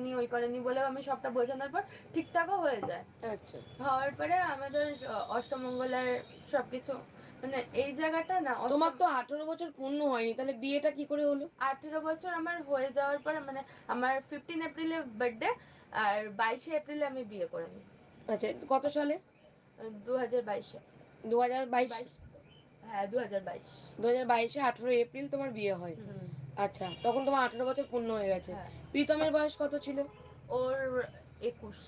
করেনি ওই করেনি বলে আমি সবটা বোঝানোর পর ঠিকঠাকও হয়ে যায়। আচ্ছা। হওয়ার পরে আমাদের অষ্টমঙ্গলের সবকিছু মানে এই জায়গাটা না তোমার তো আঠেরো বছর পূর্ণ হয়নি তাহলে বিয়েটা কি করে হলো? আঠেরো বছর আমার হয়ে যাওয়ার পরে মানে আমার ফিফটিন এপ্রিলে বার্থডে আর বাইশে এপ্রিলে আমি বিয়ে করে নিই আচ্ছা কত সালে? দু হাজার বাইশে। দু হাজার বাইশ হ্যাঁ দু হাজার বাইশ। দু হাজার বাইশে আঠেরো এপ্রিল তোমার বিয়ে হয়। আচ্ছা তখন তোমার আঠারো বছর পূর্ণ হয়ে গেছে। হ্যাঁ। প্রীতমের বয়স কত ছিল? ওর একুশ।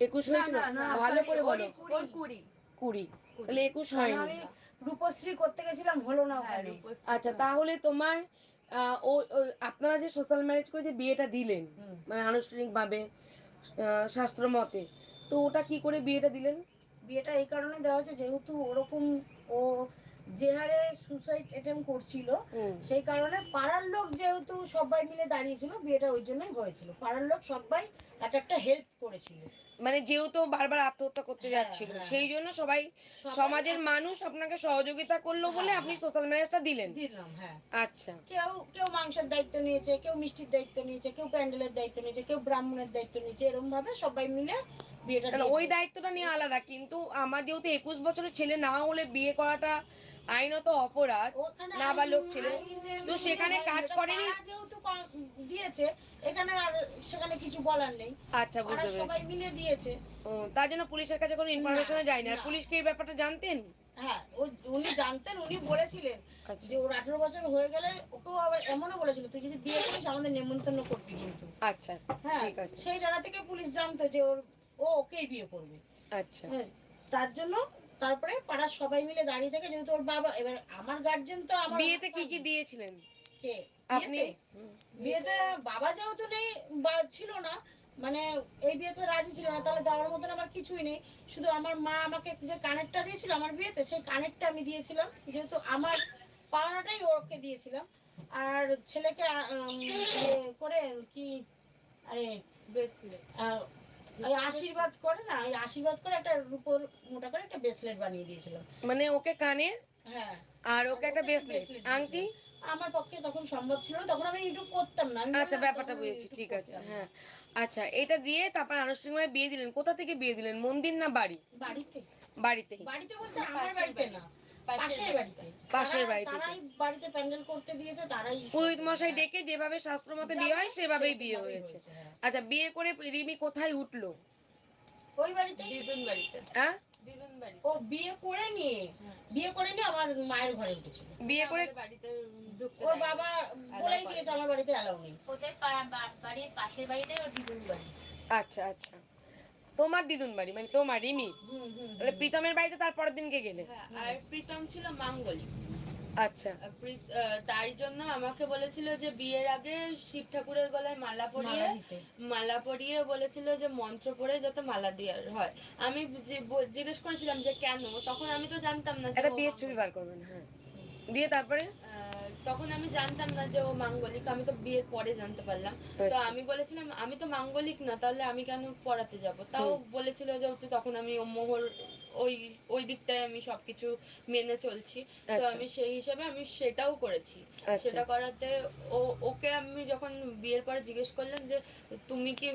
একুশ হয়েছিল? ভালো করে বলো। ওর কুড়ি। কুড়ি। তাহলে একুশ কারণ হয়নি। রূপশ্রী করতে গেছিলাম হলো না হ্যাঁ, ওখানে। আচ্ছা তাহলে তোমার আহ, ও ও- আপনারা যে সোশ্যাল ম্যারেজ করে যে বিয়েটা দিলেন হুম। মানে আনুষ্ঠানিকভাবে শাস্ত্র মতে তো ওটা কি করে বিয়েটা দিলেন? বিয়েটা এই কারণে দেওয়া হচ্ছে যেহেতু ওরকম ও যে হারে সুসাইড অ্যাটেম্প করছিল সেই কারণে পাড়ার লোক যেহেতু সবাই মিলে দাঁড়িয়েছিল বিয়েটা ওই জন্যই হয়েছিল। পাড়ার লোক সবাই এক একটা হেল্প করেছিল। মানে যেহেতু বারবার আত্মহত্যা করতে যাচ্ছিল হ্যাঁ। সেই জন্য সবাই সমাজের মানুষ আপনাকে সহযোগিতা করল বলে আপনি সোশ্যাল ম্যারেজটা দিলেন। দিলাম হ্যাঁ। আচ্ছা। কেউ কেউ মাংসের দায়িত্ব নিয়েছে কেউ মিষ্টির দায়িত্ব নিয়েছে কেউ প্যান্ডেলের দায়িত্ব নিয়েছে কেউ ব্রাহ্মণের দায়িত্ব নিয়েছে এরকম ভাবে সবাই মিলে বিয়েটা ওই দায়িত্বটা নিয়ে আলাদা কিন্তু আমার যেহেতু একুশ বছরের ছেলে না হলে বিয়ে করাটা আইনত অপরাধ নাবালক ছেলে। তো সেখানে কাজ করেনি? যেহেতু দিয়েছে। এখানে আর সেখানে কিছু বলার নেই। আচ্ছা বুঝতে সবাই মিলে দিয়েছে। তার জন্য পুলিশের কাছে কোনো ইনফরমেশন যায়নি। আর। পুলিশ কি এই ব্যাপারটা জানতেন? হ্যাঁ উনি জানতেন উনি বলেছিলেন আচ্ছা। যে ওর আঠেরো বছর হয়ে গেলে ওকেও আবার এমনও বলেছিল তুই যদি বিয়ে করিস আমাদের নেমন্তন্ন করবি কিন্তু। আচ্ছা হ্যাঁ সেই জায়গা থেকে পুলিশ জানতো যে ওর ও ওকেই বিয়ে করবে। আচ্ছা। হ্যাঁ, তার জন্য তারপরে পাড়ার সবাই মিলে দাঁড়িয়ে থেকে যেহেতু ওর বাবা এবার আমার গার্জেন তো আমার বিয়েতে কি কি দিয়েছিলেন? কে? আপনি? বিয়েতে? বাবা যেহেতু নেই বা ছিল না মানে এই বিয়েতে রাজি ছিল না তাহলে দেওয়ার মতন আমার কিছুই নেই। শুধু আমার মা আমাকে যে কানেরটা দিয়েছিল আমার বিয়েতে সেই কানেরটা আমি দিয়েছিলাম। যেহেতু আমার পাওনাটাই ওকে দিয়েছিলাম। আর ছেলেকে করে কি আরে বেসলে। ওই আশীর্বাদ করে না ওই আশীর্বাদ করে একটা রূপোর মোটা করে একটা ব্রেসলেট বানিয়ে দিয়েছিলাম। মানে ওকে কানে হ্যাঁ। আর ওকে একটা ব্রেসলেট আংটি? আমার পক্ষে তখন সম্ভব ছিল তখন আমি ইউটিউব করতাম না আচ্ছা ব্যাপারটা বুঝেছি ঠিক আছে হ্যাঁ। আচ্ছা এটা দিয়ে তারপর আনুষ্ঠানিকভাবে বিয়ে দিলেন। কোথা থেকে বিয়ে দিলেন? মন্দির না বাড়ি? বাড়িতে। বাড়িতেই বাড়িতে বলতে আমার বাড়িতে না। পাশের বাড়িতে। পাশের বাড়িতে। তারাই বাড়িতে প্যান্ডেল করতে দিয়েছে তারাই পুরোহিত মশাই ডেকে যেভাবে শাস্ত্র মতে বিয়ে হয় সেভাবেই বিয়ে হয়েছে। হ্যাঁ। আচ্ছা বিয়ে করে রিমি কোথায় উঠল? ওই বাড়িতে দিদুন বাড়িতে। হ্যাঁ? দিদুন ও বিয়ে করে নিয়ে। বিয়ে করে নিয়ে আমার মায়ের ঘরে উঠেছিল। বিয়ে করে বাড়িতে ঢুকতে ওর বাবা বলেই দিয়েছে আমার বাড়িতে অ্যালাউ নেই। ওদের বাড়ির পাশের বাড়িতে ওর দিদুন বাড়ি। আচ্ছা আচ্ছা। তোমার দিদুন বাড়ি মানে তোমার রিমি। তাহলে প্রীতমের বাড়িতে তারপরের দিনকে গেলে? হ্যাঁ আর প্রীতম ছিল মাঙ্গলিক আচ্ছা। তাই জন্য আমাকে বলেছিল যে বিয়ের আগে শিব ঠাকুরের গলায় মালা পরিয়ে মালা পরিয়ে বলেছিল যে মন্ত্র পড়ে যাতে মালা দেওয়ার হয়। আমি যে জিজ্ঞেস করেছিলাম যে কেন তখন আমি তো জানতাম না ও বিয়ের ছবি বার করবেন হ্যাঁ। দিয়ে তারপরে? আহ, তখন আমি জানতাম না যে ও মাঙ্গলিক আমি তো বিয়ের পরে জানতে পারলাম। তো আচ্ছা। আমি বলেছিলাম আমি তো মাঙ্গলিক না তাহলে আমি কেন পড়াতে যাব? তাও বলেছিল যেহেতু তখন আমি ও মোহর ওই ওই দিকটায় আমি সবকিছু মেনে চলছি। তো আচ্ছা। আমি সেই হিসাবে আমি সেটাও করেছি। আচ্ছা। সেটা করাতে ও ওকে আমি যখন বিয়ের পরে জিজ্ঞেস করলাম যে তুমি কি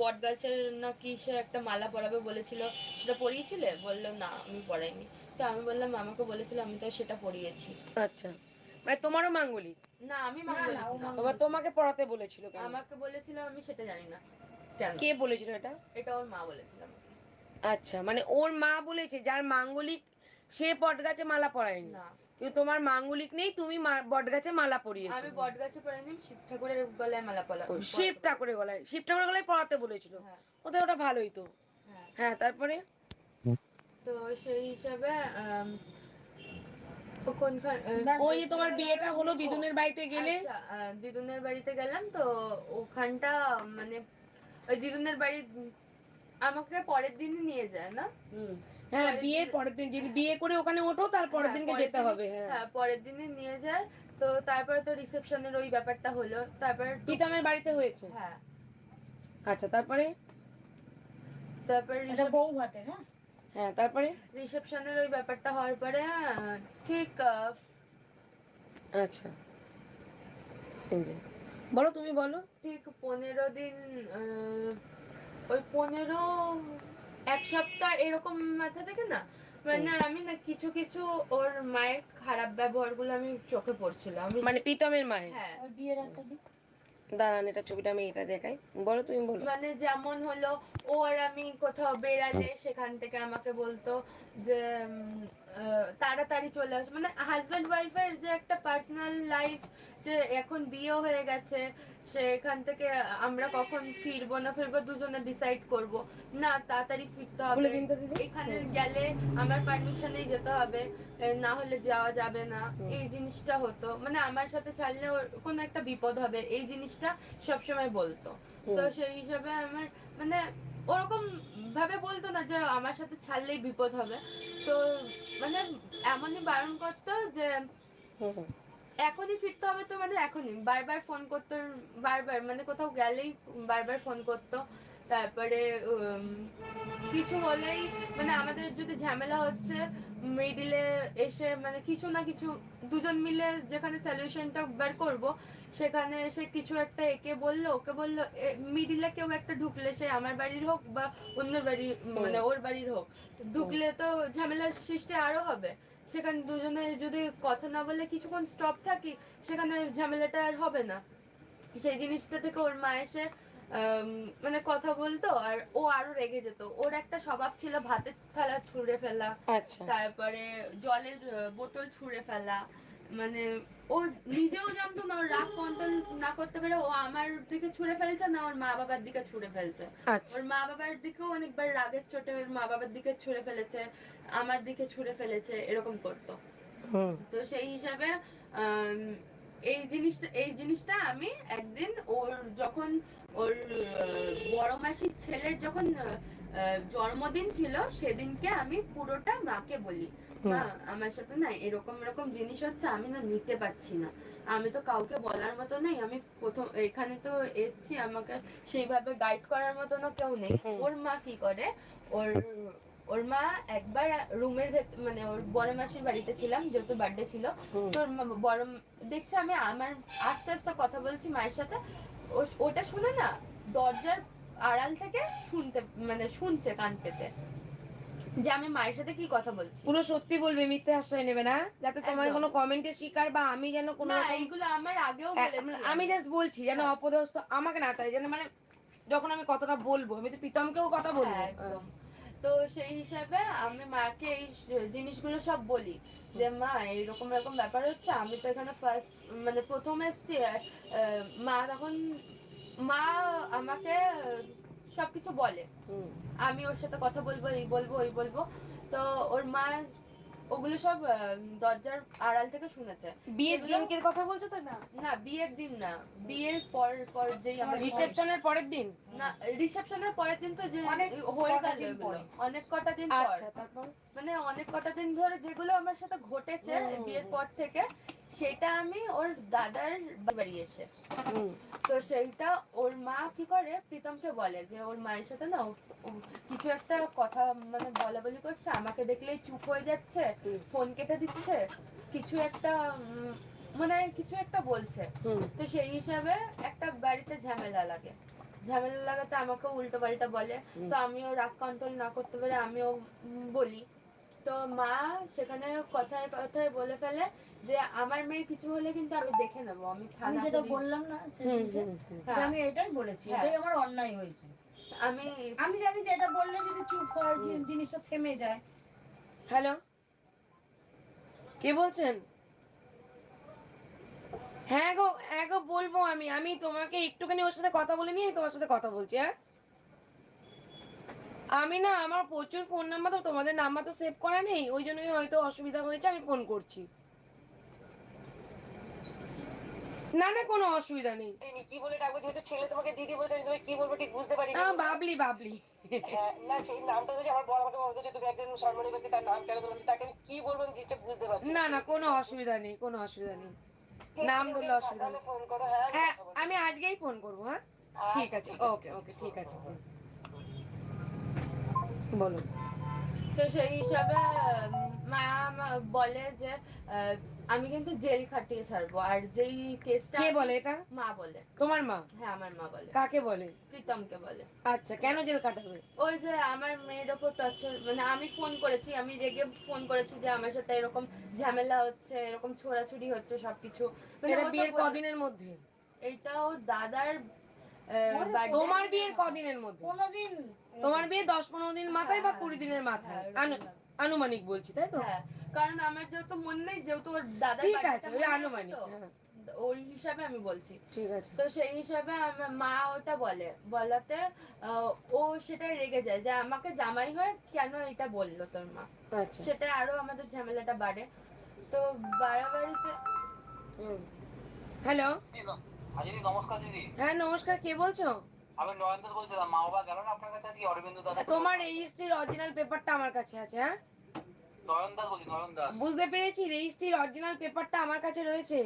বট গাছের না কি সে একটা মালা পরাবে? বলেছিল সেটা পরিয়েছিলে? বলল না আমি পরাইনি। তো আমি বললাম আমাকে বলেছিল আমি তো সেটা পড়িয়েছি আচ্ছা। মানে তোমারও মাঙ্গলিক? না আমি। তোমার তোমাকে পড়াতে বলেছিল কেন? আমাকে বলেছিল আমি সেটা জানি না। কেন? কে বলেছিল এটা? এটা ওর মা বলেছিল আচ্ছা মানে ওর মা বলেছে যার মাঙ্গলিক সে বট গাছে মালা পরায়নি। না। কিন্তু তোমার মাঙ্গলিক নেই তুমি বট গাছে মালা পরিয়েছো। আমি বট গাছে পড়াইনি শিব ঠাকুরের গলায় মালা পলা শিব ঠাকুরের গলায় শিব ঠাকুরের গলায় পড়াতে বলেছিল। হ্যাঁ। ওদের ওটা ভালোই তো। হ্যাঁ। হ্যাঁ তারপরে? তো সেই হিসাবে কোনখান ওই যে তোমার বিয়েটা হলো দিদুনের বাড়িতে গেলে? আচ্ছা, দিদুনের বাড়িতে গেলাম তো ওখানটা মানে ওই দিদুনের বাড়ি আমাকে পরের দিনই নিয়ে যায় না? হ্যাঁ পরের বিয়ের দিন- পরের দিন যদি বিয়ে করে ওখানে ওঠো তার পরের হ্যাঁ, দিনকে যেতে হবে হ্যাঁ। হ্যাঁ পরের দিনে নিয়ে যায়। তো তারপরে তো রিসেপশনের ওই ব্যাপারটা হলো। তারপরে প্রীতমের বাড়িতে হয়েছে? হ্যাঁ। আচ্ছা তারপরে? তারপরে বউ ভাতের হ্যাঁ? হ্যাঁ তারপরে? রিসেপশনের ওই ব্যাপারটা হওয়ার পরে ঠিক আচ্ছা। এই যে। বলো তুমি বলো। ঠিক পনেরো দিন আহ, ওই পনেরো এক সপ্তাহ এরকম মাথা থেকে না মানে আমি না কিছু কিছু ওর মায়ের খারাপ ব্যবহারগুলো আমি চোখে পড়ছিল। আমি মানে প্রীতমের মায়ের? হ্যাঁ। আর বিয়ের একটা দিক? দাঁড়ান, এটা ছবিটা আমি এটা দেখাই। বলো তুমি বলো। মানে যেমন হলো, ও আর আমি কোথাও বেড়ালে সেখান থেকে আমাকে বলতো যে তাড়াতাড়ি চলে আস। মানে হাজব্যান্ড ওয়াইফের যে একটা পার্সোনাল লাইফ যে এখন বিয়ে হয়ে গেছে সেখান থেকে আমরা কখন ফিরবো না ফিরবো দুজনে ডিসাইড করব। না তাড়াতাড়ি ফিরতে হবে। এখানে গেলে আমার পারমিশনেই যেতে হবে। না হলে যাওয়া যাবে না। এই জিনিসটা হতো। মানে আমার সাথে ছাড়লে ওর কোনো একটা বিপদ হবে। এই জিনিসটা সবসময় বলতো। তো সেই হিসাবে আমার মানে ওরকম ভাবে বলতো না যে আমার সাথে ছাড়লেই বিপদ হবে। তো মানে এমনই বারণ করতো যে। এখনই ফিরতে হবে তো মানে এখনই। বারবার ফোন করতো বারবার মানে কোথাও গেলেই বারবার ফোন করতো। তারপরে কিছু হলেই মানে আমাদের যদি ঝামেলা হচ্ছে মিডিলে এসে মানে কিছু না কিছু দুজন মিলে যেখানে সলিউশনটা বের করব সেখানে এসে কিছু একটা একে বলল ওকে বলল মিডিলে কেউ একটা ঢুকলে সে আমার বাড়ির হোক বা অন্য বাড়ির মানে ওর বাড়ির হোক ঢুকলে তো ঝামেলার সৃষ্টি আরও হবে। সেখানে দুজনে যদি কথা না বলে কিছুক্ষণ স্টপ থাকি সেখানে ঝামেলাটা আর হবে না। সেই জিনিসটা থেকে ওর মা এসে মানে কথা বলতো আর ও আরও রেগে যেত। ওর একটা স্বভাব ছিল ভাতের থালা ছুঁড়ে ফেলা আচ্ছা। তারপরে জলের বোতল ছুঁড়ে ফেলা মানে ও নিজেও জানতো না ওর রাগ কন্ট্রোল না করতে পেরে ও আমার দিকে ছুঁড়ে ফেলছে না ওর মা বাবার দিকে ছুঁড়ে ফেলছে। আচ্ছা। ওর মা বাবার দিকেও অনেকবার রাগের চোটে ওর মা বাবার দিকে ছুঁড়ে ফেলেছে আমার দিকে ছুঁড়ে ফেলেছে এরকম করতো। তো সেই হিসাবে এই জিনিসটা এই জিনিসটা আমি একদিন ওর যখন ওর বড় মাসির ছেলের যখন জন্মদিন ছিল সেদিনকে আমি পুরোটা মাকে বলি। আমার সাথে না এরকম এরকম জিনিস হচ্ছে আমি না নিতে পারছি না। আমি তো কাউকে বলার মতো নেই আমি প্রথম এখানে তো এসছি আমাকে সেইভাবে গাইড করার মতো না কেউ নেই। ওর মা কি করে? ওর ওর মা একবার রুমের ভেতর মানে ওর বড় মাসির বাড়িতে ছিলাম যেহেতু বার্থডে ছিল। তোর বড় দেখছে আমি আমার আস্তে আস্তে কথা বলছি মায়ের সাথে। ওটা শুনে না দরজার আড়াল থেকে শুনতে মানে শুনছে কান পেতে যে আমি মায়ের সাথে কি কথা বলছি? পুরো সত্যি বলবে মিথ্যে আশ্রয় নেবে না। যাতে তোমার কোনো কমেন্টের শিকার বা আমি যেন কোনো এইগুলো আমার আগেও হ্যাঁ, আমি জাস্ট বলছি যেন হ্যাঁ। অপদস্থ আমাকে না তাই যেন মানে যখন আমি কথাটা বলব আমি তো প্রীতমকেও কথা বলব। হ্যাঁ, একদম। তো সেই হিসাবে আমি মাকে এই জিনিসগুলো সব বলি যে মা এরকম এরকম ব্যাপার হচ্ছে আমি তো এখানে ফার্স্ট মানে প্রথম এসছি মা তখন মা আমাকে সবকিছু বলে। আমি ওর সাথে কথা বলব এই বলব ওই বলব। তো ওর মা ওগুলো সব দরজার আড়াল থেকে শুনেছে। বিয়ের দিনকের কথা বলছো তো না? না বিয়ের দিন না। বিয়ের পর পর যেই আমরা রিসেপশনের পরের দিন? না রিসেপশনের পরের দিন তো যে হয়ে গেল। অনেক কটা দিন পর। আচ্ছা তারপর? মানে অনেক কটা দিন ধরে যেগুলো আমার সাথে ঘটেছে বিয়ের পর থেকে সেটা আমি ওর দাদার বাড়ি এসে তো সেইটা ওর মা কি করে? প্রীতমকে বলে যে ওর মায়ের সাথে না কিছু একটা কথা মানে বলা বলি করছে। আমাকে দেখলেই চুপ হয়ে যাচ্ছে ফোন কেটে দিচ্ছে কিছু একটা মানে কিছু একটা বলছে। তো সেই হিসাবে একটা বাড়িতে ঝামেলা লাগে। ঝামেলা লাগাতে আমাকে উল্টো পাল্টা বলে। তো আমিও রাগ কন্ট্রোল না করতে পারে আমিও বলি। তো মা সেখানে কথায় কথায় বলে ফেলে যে আমার মেয়ের কিছু হলে কিন্তু আমি দেখে নেব আমি যেটা বললাম না আমি এটাই বলেছি হ্যাঁ। এটাই আমার অন্যায় হয়েছে। আমি আমি জানি যে এটা বললে যদি চুপ হয় জিনিসটা থেমে যায়। হ্যালো? কে বলছেন? হ্যাঁ গো হ্যাঁ গো বলব আমি আমি তোমাকে একটুখানি ওর সাথে কথা বলে নিয়ে আমি তোমার সাথে কথা বলছি হ্যাঁ? আমি না আমার প্রচুর ফোন নাম্বার তো তোমাদের নাম্বার তো সেভ করা নেই ওই জন্যই হয়তো অসুবিধা হয়েছে আমি ফোন করছি। না না কোনো অসুবিধা নেই। কি বলে ডাকবো যেহেতু ছেলে তোমাকে দিদি বলছে আমি তোমাকে কি বলব ঠিক বুঝতে পারিনি। আহ, বাবলি বাবলি। হ্যাঁ, না সেই নামটা তো আমার বড় আমাকে বলতো যে তুমি একজন সম্মানী ব্যক্তি তার নাম কেন বললাম তাকে আমি কি বলব আমি জিনিসটা বুঝতে পারছি না না। কোনো অসুবিধা নেই কোনো অসুবিধা নেই। নাম বললে অসুবিধা নেই। ফোন করো হ্যাঁ আমি হ্যাঁ। আমি আজকেই ফোন করব হ্যাঁ? আচ্ছা, ঠিক আছে ওকে ওকে ঠিক আছে। বলো তো সেই হিসাবে মা বলে যে আমি কিন্তু জেল খাটিয়ে ছাড়বো। আর যেই কেসটা কে বলে এটা? মা বলে। তোমার মা? হ্যাঁ আমার মা বলে। কাকে বলে? প্রীতমকে বলে। আচ্ছা কেন জেল কাটাবে ওই যে আমার মেয়ের ওপর টর্চার মানে আমি ফোন করেছি আমি রেগে ফোন করেছি যে আমার সাথে এরকম ঝামেলা হচ্ছে এরকম ছোড়াছুড়ি হচ্ছে সবকিছু। মানে বিয়ের কদিনের মধ্যে? এটা ওর দাদার তোমার বিয়ের কদিনের মধ্যে? তোমার বিয়ে দশ পনেরো দিন মাথায় বা কুড়ি দিনের মাথায়? হ্যাঁ, আনু- এরকম। আনুমানিক বলছি তাই তো? হ্যাঁ কারণ আমার যেহেতু মনে নেই যেহেতু ওর দাদার ঠিক আছে ওই আনুমানিক হ্যাঁ। ওই হিসাবে আমি বলছি। ঠিক আছে। তো সেই হিসাবে আমার মা ওটা বলে বলাতে আহ, ও সেটা রেগে যায় যে আমাকে জামাই হয়ে কেন এটা বলল তোর মা? আচ্ছা। সেটা আরও আমাদের ঝামেলাটা বাড়ে। তো বাড়াবাড়িতে হ্যালো? হ্যাঁ দিদি নমস্কার দিদি। হ্যাঁ নমস্কার কে বলছো? আমি বলছিলাম মা বাবা গেল না আপনার কাছে? আজকে অরবিন্দ দাদা? তোমার রেজিস্ট্রির অরিজিনাল পেপারটা আমার কাছে আছে হ্যাঁ? বলছি বুঝতে পেরেছি রেজিস্ট্রির অরিজিনাল পেপারটা আমার কাছে রয়েছে।